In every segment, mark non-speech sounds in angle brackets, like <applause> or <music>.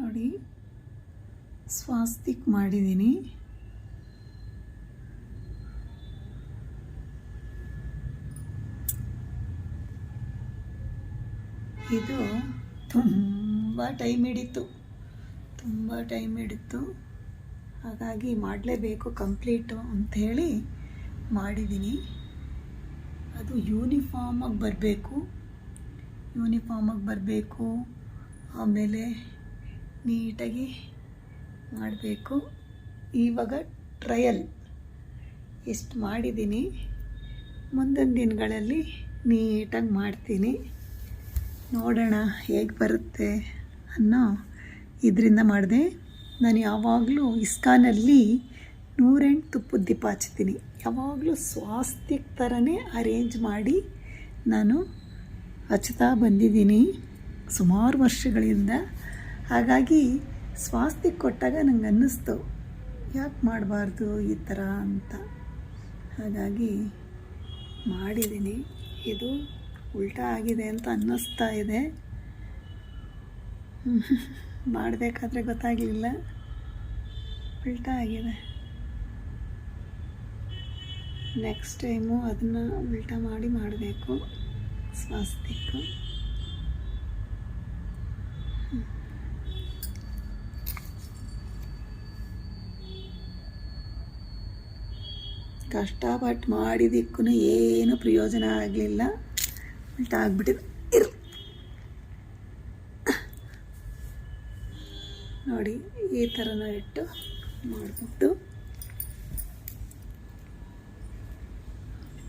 ನೋಡಿ. ಸ್ವಾಸ್ತಿಕ್ ಮಾಡಿದ್ದೀನಿ ಇದು ತುಂಬ ಟೈಮ್ ಹಿಡಿತು. ತುಂಬ ಟೈಮ್ ಹಿಡಿತು. ಹಾಗಾಗಿ ಮಾಡಲೇಬೇಕು ಕಂಪ್ಲೀಟು ಅಂಥೇಳಿ ಮಾಡಿದ್ದೀನಿ ಅದು ಯೂನಿಫಾರ್ಮಾಗಿ ಬರಬೇಕು. ಯೂನಿಫಾರ್ಮಾಗಿ ಬರಬೇಕು. ಆಮೇಲೆ ನೀಟಾಗಿ ಮಾಡಬೇಕು. ಇವಾಗ ಟ್ರಯಲ್ ಎಷ್ಟು ಮಾಡಿದ್ದೀನಿ, ಮುಂದಿನ ದಿನಗಳಲ್ಲಿ ನೀಟಾಗಿ ಮಾಡ್ತೀನಿ. ನೋಡೋಣ ಹೇಗೆ ಬರುತ್ತೆ ಅನ್ನೋ ಇದರಿಂದ ಮಾಡಿದೆ. ನಾನು ಯಾವಾಗಲೂ ಇಸ್ಕಾನಲ್ಲಿ ನೂರೆಂಟು ತುಪ್ಪದ ದೀಪ ಹಚ್ತೀನಿ. ಯಾವಾಗಲೂ ಸ್ವಾಸ್ತಿಕ್ ಥರನೇ ಅರೇಂಜ್ ಮಾಡಿ ನಾನು ಹಚ್ತಾ ಬಂದಿದ್ದೀನಿ. ಸುಮಾರು ವರ್ಷಗಳಿಂದ ಹಾಗಾಗಿ ಸ್ವಾಸ್ತಿ ಕೊಟ್ಟಾಗ ನಂಗೆ ಅನ್ನಿಸ್ತು ಯಾಕೆ ಮಾಡಬಾರ್ದು ಈ ಥರ ಅಂತ. ಹಾಗಾಗಿ ಮಾಡಿದ್ದೀನಿ ಇದು ಉಲ್ಟಾ ಆಗಿದೆ ಅಂತ ಅನ್ನಿಸ್ತಾ ಇದೆ. <laughs> ಮಾಡಬೇಕಾದ್ರೆ ಗೊತ್ತಾಗಲಿಲ್ಲ. ಉಲ್ಟಾ ಆಗಿದೆ. ನೆಕ್ಸ್ಟ್ ಟೈಮು ಅದನ್ನು ಉಲ್ಟಾ ಮಾಡಿ ಮಾಡಬೇಕು. ಸ್ವಾಸ್ತಿಕ್ಕು ಕಷ್ಟಪಟ್ಟು ಮಾಡಿದ್ದಕ್ಕೂ ಏನು ಪ್ರಯೋಜನ ಆಗಲಿಲ್ಲ. ಆಗ್ಬಿಟ್ಟಿದೆ. ಇರ್. ನೋಡಿ, ಈ ಥರನೂ ಇಟ್ಟು ಮಾಡಿಬಿಟ್ಟು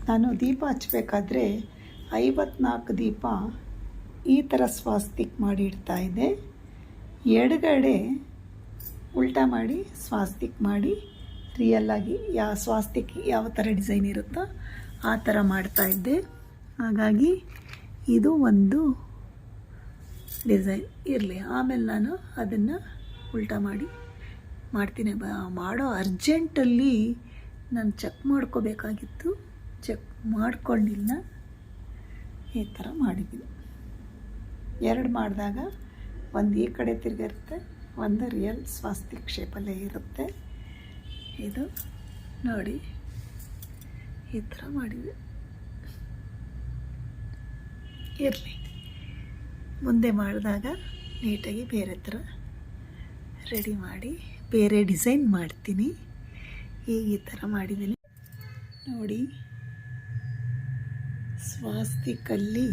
ನಾನು ದೀಪ ಹಚ್ಚಬೇಕಾದ್ರೆ ಐವತ್ನಾಲ್ಕು ದೀಪ ಈ ಥರ ಸ್ವಾಸ್ತಿಕ್ ಮಾಡಿ ಇಡ್ತಾ ಇದ್ದೆ. ಎಡಗಡೆ ಉಲ್ಟಾ ಮಾಡಿ ಸ್ವಾಸ್ತಿಕ್ ಮಾಡಿ ರಿಯಲ್ಲಾಗಿ ಯಾವ ಸ್ವಾಸ್ತಿಕ್ ಯಾವ ಥರ ಡಿಸೈನ್ ಇರುತ್ತೋ ಆ ಥರ ಮಾಡ್ತಾ ಇದ್ದೆ. ಹಾಗಾಗಿ ಇದು ಒಂದು ಡಿಸೈನ್ ಇರಲಿ. ಆಮೇಲೆ ನಾನು ಅದನ್ನು ಉಲ್ಟಾ ಮಾಡಿ ಮಾಡ್ತೀನಿ. ಮಾಡೋ ಅರ್ಜೆಂಟಲ್ಲಿ ನಾನು ಚೆಕ್ ಮಾಡ್ಕೋಬೇಕಾಗಿತ್ತು. ಚೆಕ್ ಮಾಡ್ಕೊಂಡಿಲ್ಲ. ಈ ಥರ ಮಾಡಿದ್ದೀನಿ. ಎರಡು ಮಾಡಿದಾಗ ಒಂದು ಈ ಕಡೆ ತಿರುಗಿರುತ್ತೆ, ಒಂದು ರಿಯಲ್ ಸ್ವಾಸ್ತಿಕ್ ಶೇಪಲ್ಲೇ ಇರುತ್ತೆ. ಇದು ನೋಡಿ, ಈ ಥರ ಮಾಡಿದೆ. ಇರಲಿ. ಮುಂದೆ ಮಾಡಿದಾಗ ನೀಟಾಗಿ ಬೇರೆ ಥರ ರೆಡಿ ಮಾಡಿ, ಬೇರೆ ಡಿಸೈನ್ ಮಾಡ್ತೀನಿ. ಈಗ ಈ ಥರ ಮಾಡಿದ್ದೀನಿ. ನೋಡಿ, ಸ್ವಾಸ್ತಿಕಲ್ಲಿ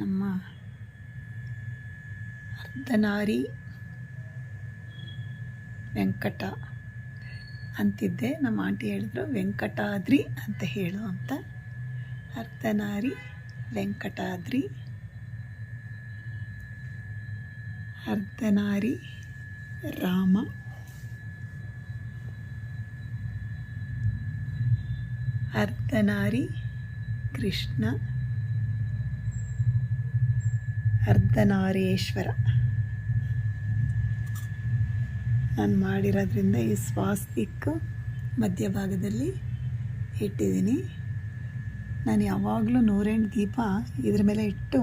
ನಮ್ಮ ಅರ್ಧನಾರಿ ವೆಂಕಟ ಅಂತಿದ್ದೆ. ನಮ್ಮ ಆಂಟಿ ಹೇಳಿದ್ರು, ವೆಂಕಟಾದ್ರಿ ಅಂತ ಹೇಳು ಅಂತ. ಅರ್ಧನಾರಿ, ವೆಂಕಟಾದ್ರಿ. ಅರ್ಧನಾರಿ, ರಾಮ. ಅರ್ಧನಾರಿ, ಕೃಷ್ಣ. ಅರ್ಧನಾರೀಶ್ವರ. ನಾನು ಮಾಡಿರೋದ್ರಿಂದ ಈ ಸ್ವಾಸ್ತಿಕ್ ಮಧ್ಯಭಾಗದಲ್ಲಿ ಇಟ್ಟಿದ್ದೀನಿ. ನಾನು ಯಾವಾಗಲೂ ನೂರೆಂಟು ದೀಪ ಇದ್ರ ಮೇಲೆ ಇಟ್ಟು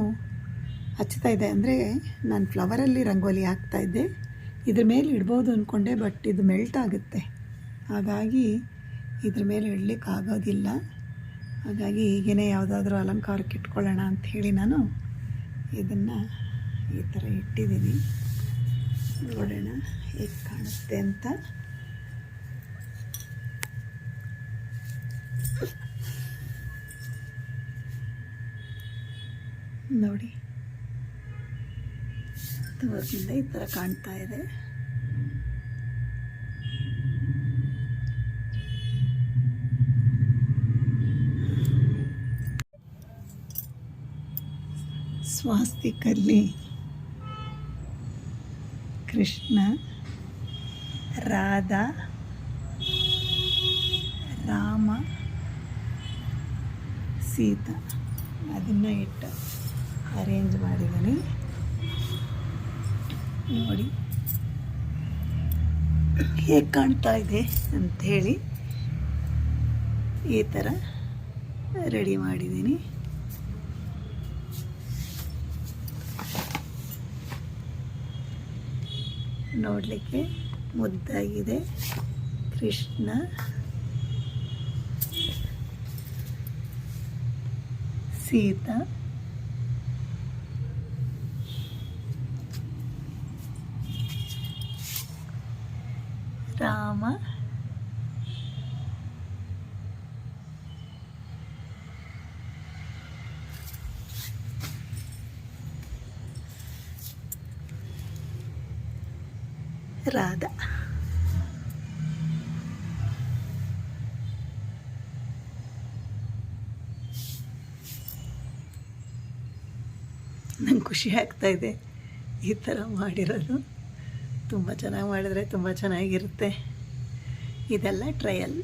ಹಚ್ತಾ ಇದ್ದೆ. ಅಂದರೆ ನಾನು ಫ್ಲವರಲ್ಲಿ ರಂಗೋಲಿ ಹಾಕ್ತಾಯಿದ್ದೆ ಇದ್ರ ಮೇಲೆ ಇಡ್ಬೋದು ಅಂದ್ಕೊಂಡೆ ಬಟ್ ಇದು ಮೆಲ್ಟ್ ಆಗುತ್ತೆ. ಹಾಗಾಗಿ ಇದ್ರ ಮೇಲೆ ಇಡ್ಲಿಕ್ಕೆ ಆಗೋದಿಲ್ಲ. ಹಾಗಾಗಿ ಹೀಗೇ ಯಾವುದಾದ್ರೂ ಅಲಂಕಾರಕ್ಕೆ ಇಟ್ಕೊಳ್ಳೋಣ ಅಂಥೇಳಿ ನಾನು ಇದನ್ನು ಈ ಥರ ಇಟ್ಟಿದ್ದೀನಿ. ನೋಡೋಣ ಹೇಗೆ ಅಂತ ನೋಡಿ. ದೂರದಿಂದ ಈ ಥರ ಕಾಣ್ತಾ ಇದೆ. ಸ್ವಾಸ್ತಿಕಲ್ಲಿ ಕೃಷ್ಣ ರಾಧಾ, ರಾಮ, ಸೀತಾ ಅದನ್ನು ಇಟ್ಟು ಅರೇಂಜ್ ಮಾಡಿದ್ದೀನಿ. ನೋಡಿ ಹೇಗೆ ಕಾಣ್ತಾ ಇದೆ ಅಂಥೇಳಿ ಈ ಥರ ರೆಡಿ ಮಾಡಿದ್ದೀನಿ. ನೋಡಲಿಕ್ಕೆ ಮುದ್ದಾಗಿದೆ. ಕೃಷ್ಣ. ಸೀತಾ ರಾಮ ರಾಧಾ ನಂಗೆ <laughs> ಖುಷಿ ಇದೆ. ಈ ಥರ ಮಾಡಿರೋದು. ತುಂಬ ಚೆನ್ನಾಗಿ ಮಾಡಿದರೆ ತುಂಬ ಚೆನ್ನಾಗಿರುತ್ತೆ. ಇದೆಲ್ಲ ಟ್ರಯಲ್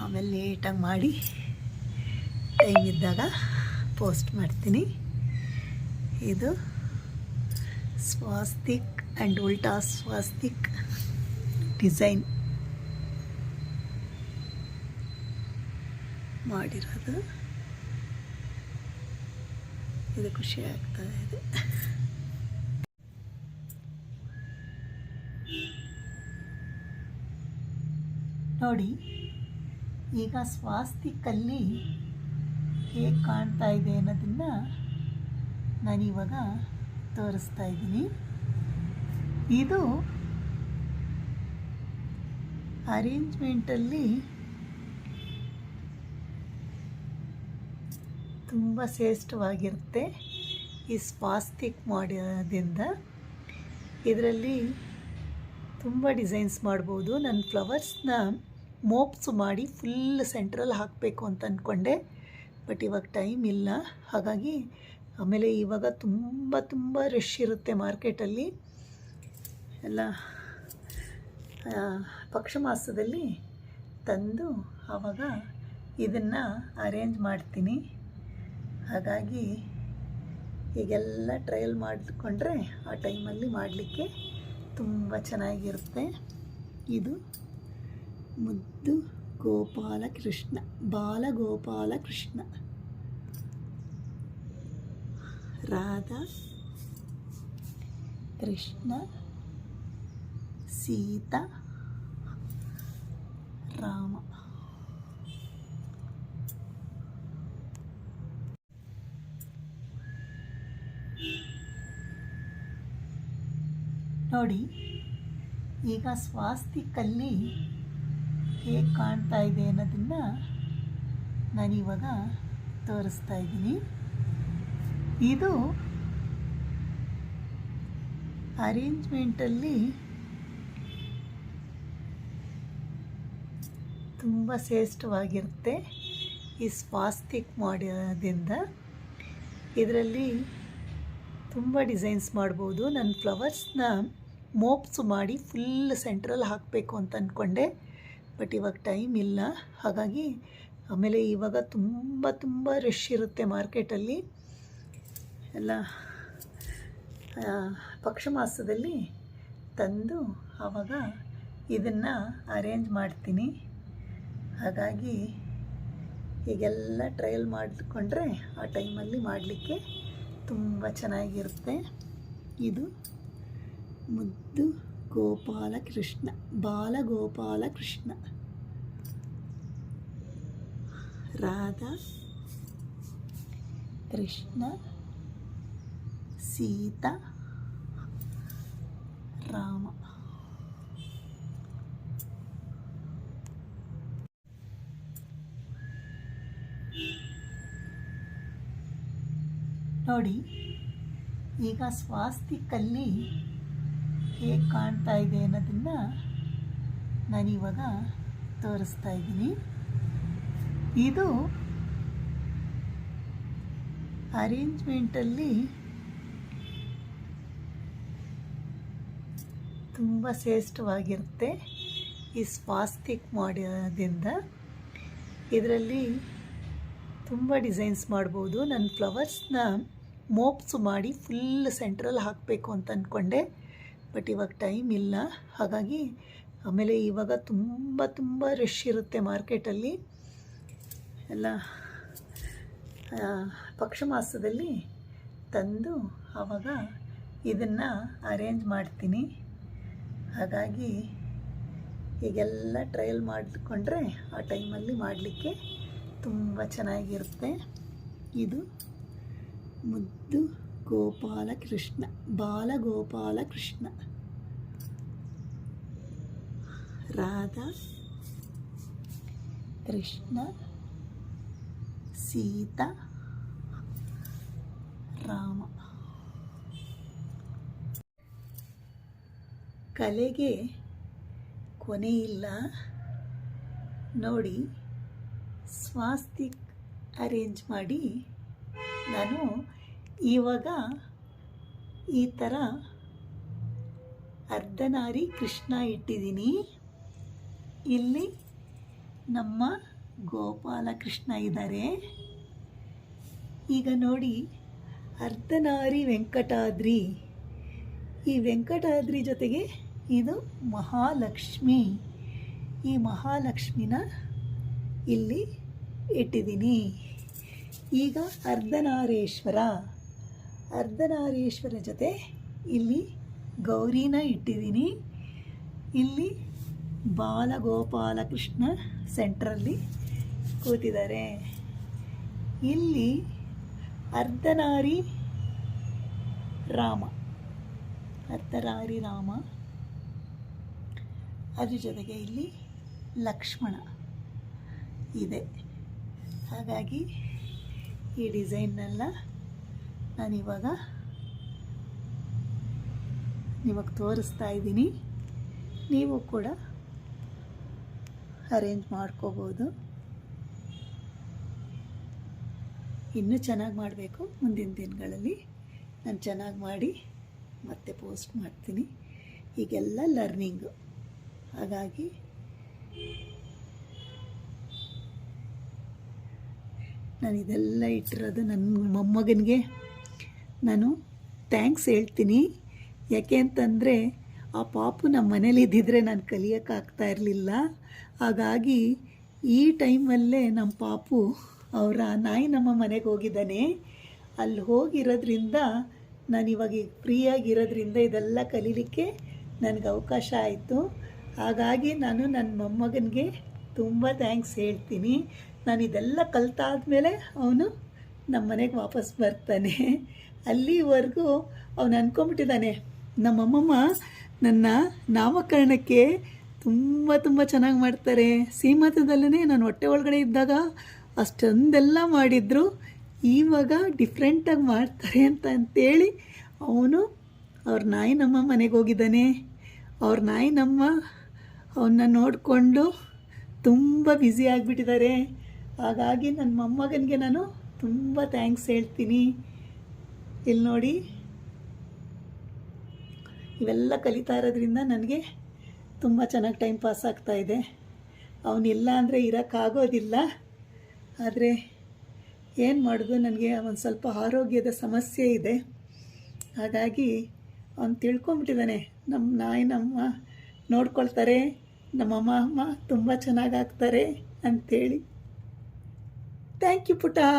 ಆಮೇಲೆ ನೀಟಾಗಿ ಮಾಡಿ ಟೈಮ್ ಇದ್ದಾಗ ಪೋಸ್ಟ್ ಮಾಡ್ತೀನಿ. ಇದು ಸ್ವಾಸ್ತಿಕ್ ಆ್ಯಂಡ್ ಉಲ್ಟಾ ಸ್ವಾಸ್ತಿಕ್ ಡಿಸೈನ್ ಮಾಡಿರೋದು. ಇದು ಖುಷಿ ಆಗ್ತಾ ಇದೆ. ನೋಡಿ, ಈಗ ಸ್ವಾಸ್ತಿಕಲ್ಲಿ ಹೇಗೆ ಕಾಣ್ತಾ ಇದೆ ಅನ್ನೋದನ್ನು ನಾನಿವಾಗ ತೋರಿಸ್ತಾ ಇದ್ದೀನಿ. ಇದು ಅರೇಂಜ್ಮೆಂಟಲ್ಲಿ ತುಂಬ ಶ್ರೇಷ್ಠವಾಗಿರುತ್ತೆ ಈ ಸ್ಪಾಸ್ತಿಕ್ ಮಾಡೋದ್ರಿಂದ ಇದರಲ್ಲಿ ತುಂಬ ಡಿಸೈನ್ಸ್ ಮಾಡ್ಬೋದು. ನನ್ನ ಫ್ಲವರ್ಸ್ನ ಮೋಪ್ಸ್ ಮಾಡಿ ಫುಲ್ ಸೆಂಟ್ರಲ್ಲಿ ಹಾಕಬೇಕು ಅಂತ ಅಂದ್ಕೊಂಡೆ ಬಟ್ ಇವಾಗ ಟೈಮ್ ಇಲ್ಲ. ಹಾಗಾಗಿ ಆಮೇಲೆ ಇವಾಗ ತುಂಬ ತುಂಬ ರಶ್ ಇರುತ್ತೆ ಮಾರ್ಕೆಟಲ್ಲಿ. ಎಲ್ಲ ಪಕ್ಷಮಾಸದಲ್ಲಿ ಪಕ್ಷ ಮಾಸದಲ್ಲಿ ತಂದು ಆವಾಗ ಇದನ್ನು ಅರೇಂಜ್ ಮಾಡ್ತೀನಿ. ಹಾಗಾಗಿ ಹೀಗೆಲ್ಲ ಟ್ರಯಲ್ ಮಾಡಿಕೊಂಡ್ರೆ ಆ ಟೈಮಲ್ಲಿ ಮಾಡಲಿಕ್ಕೆ ತುಂಬ ಚೆನ್ನಾಗಿರುತ್ತೆ. ಇದು ಮುದ್ದು ಗೋಪಾಲ ಕೃಷ್ಣ ಬಾಲಗೋಪಾಲ ಕೃಷ್ಣ. ರಾಧಾ ಕೃಷ್ಣ, ಸೀತಾ, ರಾಮ. ನೋಡಿ, ಈಗ ಸ್ವಾಸ್ತಿಕಲ್ಲಿ ಹೇಗೆ ಕಾಣ್ತಾ ಇದೆ ಅನ್ನೋದನ್ನು ನಾನಿವಾಗ ತೋರಿಸ್ತಾ ಇದ್ದೀನಿ. ಇದು ಅರೇಂಜ್ಮೆಂಟಲ್ಲಿ ತುಂಬ ಶ್ರೇಷ್ಠವಾಗಿರುತ್ತೆ ಈ ಸ್ವಾಸ್ತಿಕ್ ಮಾಡೋದ್ರಿಂದ ಇದರಲ್ಲಿ ತುಂಬ ಡಿಸೈನ್ಸ್ ಮಾಡ್ಬೋದು. ನನ್ನ ಫ್ಲವರ್ಸ್ನ ಮೋಪ್ಸ್ ಮಾಡಿ ಫುಲ್ ಸೆಂಟ್ರಲ್ಲಿ ಹಾಕಬೇಕು ಅಂತ ಅಂದ್ಕೊಂಡೆ ಬಟ್ ಇವಾಗ ಟೈಮ್ ಇಲ್ಲ. ಹಾಗಾಗಿ ಆಮೇಲೆ ಇವಾಗ ತುಂಬ ತುಂಬ ರಶ್ ಇರುತ್ತೆ ಮಾರ್ಕೆಟಲ್ಲಿ. ಎಲ್ಲ ಪಕ್ಷಮಾಸದಲ್ಲಿ ಪಕ್ಷ ಮಾಸದಲ್ಲಿ ತಂದು ಆವಾಗ ಇದನ್ನು ಅರೇಂಜ್ ಮಾಡ್ತೀನಿ. ಹಾಗಾಗಿ ಈಗೆಲ್ಲ ಟ್ರಯಲ್ ಮಾಡಿಕೊಂಡ್ರೆ ಆ ಟೈಮಲ್ಲಿ ಮಾಡಲಿಕ್ಕೆ ತುಂಬ ಚೆನ್ನಾಗಿರುತ್ತೆ. ಇದು ಮುದ್ದು ಗೋಪಾಲ ಕೃಷ್ಣ ಬಾಲಗೋಪಾಲ ಕೃಷ್ಣ ರಾಧಾ ಕೃಷ್ಣ ಸೀತಾ ರಾಮ ನೋಡಿ ಈಗ ಸ್ವಾಸ್ತಿಕಲ್ಲಿ ಹೇಗೆ ಕಾಣ್ತಾ ಇದೆ ಅನ್ನೋದನ್ನು ನಾನಿವಾಗ ತೋರಿಸ್ತಾ ಇದ್ದೀನಿ. ಇದು ಅರೇಂಜ್ಮೆಂಟಲ್ಲಿ ತುಂಬ ಶ್ರೇಷ್ಠವಾಗಿರುತ್ತೆ ಈ ಸ್ವಾಸ್ತಿಕ್ ಮಾಡೋದ್ರಿಂದ. ಇದರಲ್ಲಿ ತುಂಬ ಡಿಸೈನ್ಸ್ ಮಾಡ್ಬೋದು. ನನ್ನ ಫ್ಲವರ್ಸ್ನ ಮೋಪ್ಸು ಮಾಡಿ ಫುಲ್ ಸೆಂಟ್ರಲ್ಲಿ ಹಾಕಬೇಕು ಅಂತ ಅಂದ್ಕೊಂಡೆ ಬಟ್ ಇವಾಗ ಟೈಮ್ ಇಲ್ಲ. ಹಾಗಾಗಿ ಆಮೇಲೆ ಇವಾಗ ತುಂಬ ತುಂಬ ರಶ್ ಇರುತ್ತೆ ಮಾರ್ಕೆಟಲ್ಲಿ ಎಲ್ಲ ಪಕ್ಷ ಮಾಸದಲ್ಲಿ ತಂದು ಆವಾಗ ಇದನ್ನು ಅರೇಂಜ್ ಮಾಡ್ತೀನಿ. ಹಾಗಾಗಿ ಈಗೆಲ್ಲ ಟ್ರಯಲ್ ಮಾಡಿಕೊಂಡ್ರೆ ಆ ಟೈಮಲ್ಲಿ ಮಾಡಲಿಕ್ಕೆ ತುಂಬ ಚೆನ್ನಾಗಿರುತ್ತೆ. ಇದು ಮುದ್ದು ಗೋಪಾಲಕೃಷ್ಣ ಬಾಲಗೋಪಾಲಕೃಷ್ಣ. ರಾಧಾ ಕೃಷ್ಣ ಸೀತಾ ರಾಮ. ಕಲೆಗೆ ಕೊನೆಯಿಲ್ಲ. ನೋಡಿ ಸ್ವಾಸ್ತಿಕ್ ಅರೇಂಜ್ ಮಾಡಿ ನಾನು ಇವಾಗ ಈ ಥರ ಅರ್ಧನಾರಿ ಕೃಷ್ಣ ಇಟ್ಟಿದ್ದೀನಿ. ಇಲ್ಲಿ ನಮ್ಮ ಗೋಪಾಲಕೃಷ್ಣ ಇದ್ದಾರೆ. ಈಗ ನೋಡಿ ಅರ್ಧನಾರಿ ವೆಂಕಟಾದ್ರಿ. ಈ ವೆಂಕಟಾದ್ರಿ ಜೊತೆಗೆ ಇದು ಮಹಾಲಕ್ಷ್ಮಿ. ಈ ಮಹಾಲಕ್ಷ್ಮಿನ ಇಲ್ಲಿ ಇಟ್ಟಿದ್ದೀನಿ. ಈಗ ಅರ್ಧನಾರೇಶ್ವರ. ಅರ್ಧನಾರೀಶ್ವರ ಜೊತೆ ಇಲ್ಲಿ ಗೌರಿನ ಇಟ್ಟಿದ್ದೀನಿ. ಇಲ್ಲಿ ಬಾಲಗೋಪಾಲಕೃಷ್ಣ ಸೆಂಟ್ರಲ್ಲಿ ಕೂತಿದ್ದಾರೆ. ಇಲ್ಲಿ ಅರ್ಧನಾರಿ ರಾಮ ಅರ್ಧನಾರಿ ರಾಮ. ಅದ್ರ ಜೊತೆಗೆ ಇಲ್ಲಿ ಲಕ್ಷ್ಮಣ ಇದೆ. ಹಾಗಾಗಿ ಈ ಡಿಸೈನ್ನೆಲ್ಲ ನಾನಿವಾಗ ನಿಮಗೆ ತೋರಿಸ್ತಾ ಇದ್ದೀನಿ. ನೀವು ಕೂಡ ಅರೇಂಜ್ ಮಾಡ್ಕೋಬೋದು. ಇನ್ನೂ ಚೆನ್ನಾಗಿ ಮಾಡಬೇಕು ಮುಂದಿನ ದಿನಗಳಲ್ಲಿ. ನಾನು ಚೆನ್ನಾಗಿ ಮಾಡಿ ಮತ್ತೆ ಪೋಸ್ಟ್ ಮಾಡ್ತೀನಿ. ಈಗೆಲ್ಲ ಲರ್ನಿಂಗು. ಹಾಗಾಗಿ ನಾನು ಇದೆಲ್ಲ ಇಟ್ಟಿರೋದು ನನ್ನ ಮೊಮ್ಮಗನಿಗೆ. ನಾನು ಥ್ಯಾಂಕ್ಸ್ ಹೇಳ್ತೀನಿ. ಯಾಕೆ ಅಂತಂದರೆ ಆ ಪಾಪು ನಮ್ಮ ಮನೇಲಿ ಇದ್ದಿದ್ರೆ ನಾನು ಕಲಿಯೋಕ್ಕಾಗ್ತಾ ಇರಲಿಲ್ಲ. ಹಾಗಾಗಿ ಈ ಟೈಮಲ್ಲೇ ನಮ್ಮ ಪಾಪು ಅವರ ನಾಯಿ ನಮ್ಮ ಮನೆಗೆ ಹೋಗಿದ್ದಾನೆ. ಅಲ್ಲಿ ಹೋಗಿರೋದ್ರಿಂದ ನಾನು ಇವಾಗ ಫ್ರೀಯಾಗಿರೋದ್ರಿಂದ ಇದೆಲ್ಲ ಕಲೀಲಿಕ್ಕೆ ನನಗೆ ಅವಕಾಶ ಆಯಿತು. ಹಾಗಾಗಿ ನಾನು ನನ್ನ ಮೊಮ್ಮಗನಿಗೆ ತುಂಬ ಥ್ಯಾಂಕ್ಸ್ ಹೇಳ್ತೀನಿ. ನಾನು ಇದೆಲ್ಲ ಕಲ್ತಾದ್ಮೇಲೆ ಅವನು ನಮ್ಮ ಮನೆಗೆ ವಾಪಸ್ ಬರ್ತಾನೆ. ಅಲ್ಲಿವರೆಗೂ ಅವನು ಅಂದ್ಕೊಂಬಿಟ್ಟಿದ್ದಾನೆ ನಮ್ಮಮ್ಮಮ್ಮ ನನ್ನ ನಾಮಕರಣಕ್ಕೆ ತುಂಬ ತುಂಬ ಚೆನ್ನಾಗಿ ಮಾಡ್ತಾರೆ. ಸೀಮಂತದಲ್ಲೇ ನಾನು ಹೊಟ್ಟೆ ಒಳಗಡೆ ಇದ್ದಾಗ ಅಷ್ಟೊಂದೆಲ್ಲ ಮಾಡಿದ್ರು. ಇವಾಗ ಡಿಫ್ರೆಂಟಾಗಿ ಮಾಡ್ತಾರೆ ಅಂತ ಅಂತೇಳಿ ಅವನು ಅವ್ರ ನಾಯಿ ನಮ್ಮ ಮನೆಗೆ ಹೋಗಿದ್ದಾನೆ. ಅವ್ರ ನಾಯಿ ನಮ್ಮ ಅವನ್ನ ನೋಡಿಕೊಂಡು ತುಂಬ ಬ್ಯುಸಿ ಆಗಿಬಿಟ್ಟಿದ್ದಾರೆ. ಹಾಗಾಗಿ ನನ್ನ ಮೊಮ್ಮಗನಿಗೆ ನಾನು ತುಂಬ ಥ್ಯಾಂಕ್ಸ್ ಹೇಳ್ತೀನಿ. ಇಲ್ಲಿ ನೋಡಿ. ಇವೆಲ್ಲ ಕಲಿತಾ ಇರೋದ್ರಿಂದ ನನಗೆ ತುಂಬ ಚೆನ್ನಾಗಿ ಟೈಮ್ ಪಾಸ್ ಆಗ್ತಾ ಇದೆ. ಅವನಿಲ್ಲ ಅಂದರೆ ಇರೋಕ್ಕಾಗೋದಿಲ್ಲ ಆದರೆ ಏನು ಮಾಡೋದು? ನನಗೆ ಒಂದು ಸ್ವಲ್ಪ ಆರೋಗ್ಯದ ಸಮಸ್ಯೆ ಇದೆ. ಹಾಗಾಗಿ ಅವನು ತಿಳ್ಕೊಂಬಿಟ್ಟಿದ್ದಾನೆ ನಮ್ಮ ನಾಯಿ ನಮ್ಮ ನೋಡ್ಕೊಳ್ತಾರೆ. ನಮ್ಮ ಅಮ್ಮ ತುಂಬ ಚೆನ್ನಾಗಿ ಆಗ್ತಾರೆ ಅಂಥೇಳಿ ಥ್ಯಾಂಕ್ ಯು ಪುಟ.